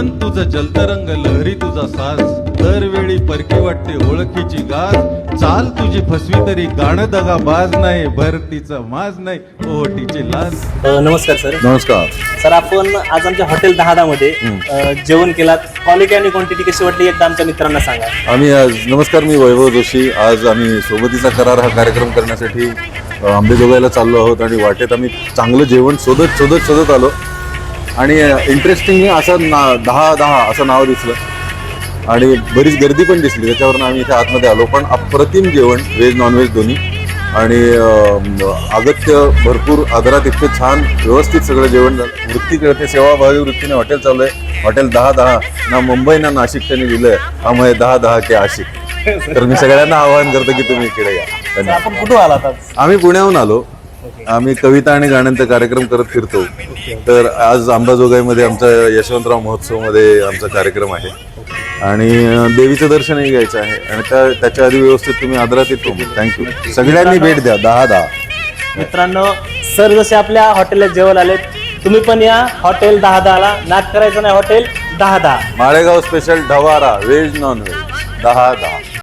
मन तुझं जलतरंग लहरी तुझा साज. दरवेळी परकी वाटते ओळखीची गाज. चाल तुझी फसवी तरी गाणं दगा बाज नाही भरतीचं माज नाही ओटीची लाज. अ, नमस्कार सर. नमस्कार. सर आपण आज आमच्या हॉटेल दहादा मध्ये अ, जेवण केलात. क्वालिटी आणि क्वांटिटी कशी वाटली एकदा आमच्या मित्रांना सांगा. आम्ही आज नमस्कार मी वैभव जोशी. आज आम्ही सोबतीचा करार हा कार्यक्रम करण्यासाठी अ, आंबेजोगाईला चाललो आहोत आणि वाटेत आम्ही चांगलं जेवण शोधत शोधत शोधत आलो. आणि इंटरेस्टिंग असं ना दहा दहा असं नाव दिसलं. आणि बरीच गर्दी पण दिसली. त्याच्यावरून आम्ही इथे आतमध्ये आलो. पण अप्रतिम जेवण व्हेज नॉनव्हेज दोन्ही. आणि अगत्य भरपूर आदरात इतके छान व्यवस्थित सगळं जेवण झालं. वृत्ती कळते सेवाभावी वृत्तीने हॉटेल चालू आहे. हॉटेल दहा दहा ना मुंबई ना नाशिक त्यांनी दिलंय. त्यामुळे दहा दहा के आशिक. तर मी सगळ्यांना आवाहन करतो की तुम्ही इकडे या. आपण कुठून आज? आम्ही पुण्याहून आलो. आम्ही कविता आणि गाण्यांचा कार्यक्रम करत फिरतो. तर आज अंबाजोगाईमध्ये आमचा यशवंतराव महोत्सवमध्ये आमचा कार्यक्रम आहे. आणि देवीचं दर्शनही घ्यायचं आहे. आणि त्या त्याच्या आधी व्यवस्थित तुम्ही आदरात येतो थँक्यू सगळ्यांनी भेट द्या. दहा दहा. मित्रांनो सर जसे आपल्या हॉटेलला जेवायला आलेत तुम्ही पण या हॉटेल दहा दहाला. नाक करायचं नाही हॉटेल दहा दहा. माळेगाव स्पेशल ढवारा व्हेज नॉन व्हेज दहा दहा.